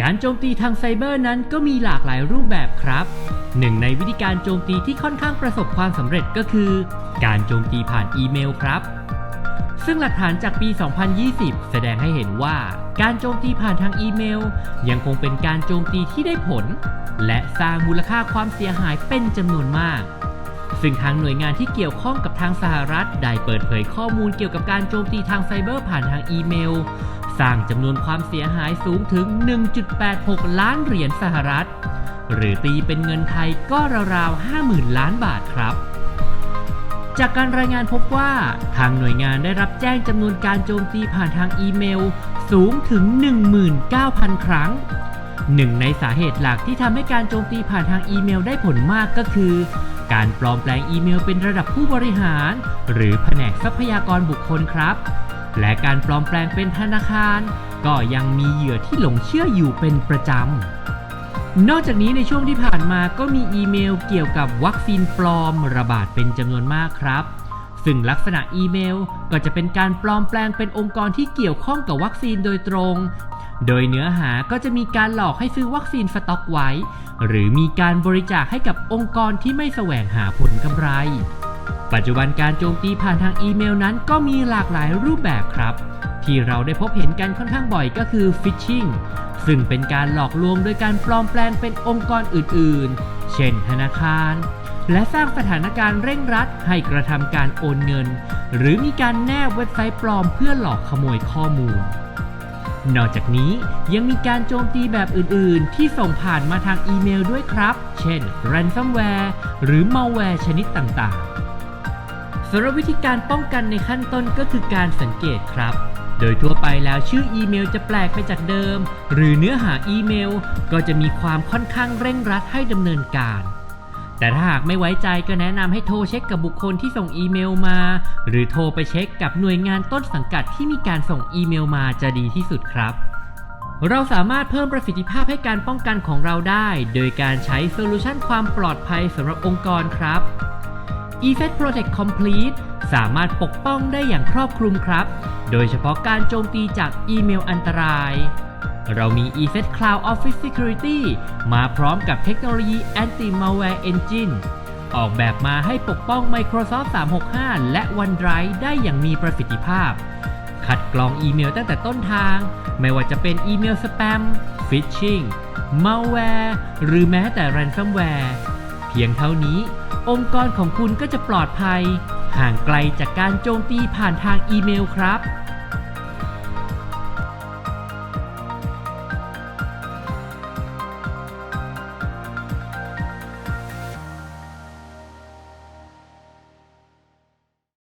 การโจมตีทางไซเบอร์นั้นก็มีหลากหลายรูปแบบครับ หนึ่งในวิธีการโจมตีที่ค่อนข้างประสบความสำเร็จก็คือ การโจมตีผ่านอีเมลครับ ซึ่งหลักฐานจากปี 2020 แสดงให้เห็นว่าการโจมตีผ่านทางอีเมล ยังคงเป็นการโจมตีที่ได้ผล และสร้างมูลค่าความเสียหายเป็นจำนวนมาก ซึ่งทางหน่วยงานที่เกี่ยวข้องกับทางสหรัฐได้เปิดเผยข้อมูลเกี่ยวกับการโจมตีทางไซเบอร์ผ่านทางอีเมล สร้างจำนวนความเสียหายสูงถึง 1.86 ล้านเหรียญสหรัฐ หรือตีเป็นเงินไทยก็ราวๆ 50,000 ล้านบาทครับ จากการรายงานพบว่า ทางหน่วยงานได้รับแจ้งจำนวนการโจมตีผ่านทางอีเมลสูงถึง 19,000 ครั้งหนึ่งในสาเหตุหลักที่ทำให้การโจมตีผ่านทางอีเมลได้ผลมากก็คือ การปลอมแปลงอีเมลเป็นระดับผู้บริหาร หรือแผนกทรัพยากรบุคคลครับ และการปลอมแปลงเป็นธนาคาร ก็ยังมีเหยื่อที่หลงเชื่ออยู่เป็นประจำ นอกจากนี้ในช่วงที่ผ่านมาก็มีอีเมลเกี่ยวกับวัคซีนปลอมระบาดเป็นจำนวนมากครับ ซึ่งลักษณะอีเมลก็จะเป็นการปลอมแปลงเป็นองค์กรที่เกี่ยวข้องกับวัคซีนโดยตรง โดยเนื้อหาก็จะมีการหลอกให้ซื้อวัคซีนสต็อกไว้ หรือมีการบริจาคให้กับองค์กรที่ไม่แสวงหาผลกำไร ปัจจุบันการโจมตีผ่านทางอีเมลนั้นก็มีหลากหลายรูปแบบครับ ที่เราได้พบเห็นกันค่อนข้างบ่อยก็คือฟิชชิงซึ่งเป็นการหลอกลวงโดยการปลอมแปลงเป็นองค์กรอื่นๆ เช่นธนาคาร และสร้างสถานการณ์เร่งรัดให้กระทำการโอนเงิน หรือมีการแนบเว็บไซต์ปลอมเพื่อหลอกขโมยข้อมูล นอกจากนี้ยังมีการโจมตีแบบอื่นๆ ที่ส่งผ่านมาทางอีเมลด้วยครับ เช่น ransomware หรือ malware ชนิดต่างๆำหรับวิธีการป้องกันในขั้นต้นก็คือการสังเกตครับ โดยทั่วไปแล้วชื่ออีเมลจะแปลกไปจากเดิม หรือเนื้อหาอีเมล ก็จะมีความค่อนข้างเร่งรัดให้ดำเนินการแต่ถ้าหากไม่ไว้ใจก็แนะนำให้โทรเช็คกับบุคคลที่ส่งอีเมลมา หรือโทรไปเช็คกับหน่วยงานต้นสังกัดที่มีการส่งอีเมลมาจะดีที่สุดครับ เราสามารถเพิ่มประสิทธิภาพให้การป้องกันของเราได้ โดยการใช้โซลูชันความปลอดภัยสำหรับองค์กรครับ e f e c t Protect Complete สามารถปกป้องได้อย่างครอบคลุมครับ โดยเฉพาะการโจมตีจากอีเมลอันตราย เรามี e f e c t Cloud Office Security มาพร้อมกับเทคโนโลยี Anti-Malware Engine ออกแบบมาให้ปกป้อง Microsoft 365 และ OneDrive ได้อย่างมีประสิทธิภาพ คัดกรองอีเมลตั้งแต่ต้นทาง ไม่ว่าจะเป็นอีเมลสแปม ฟิชชิง malware หรือแม้แต่ ransomware เพียงเท่านี้ องค์กรของคุณก็จะปลอดภัย ห่างไกลจากการโจมตีผ่านทางอีเมลครับ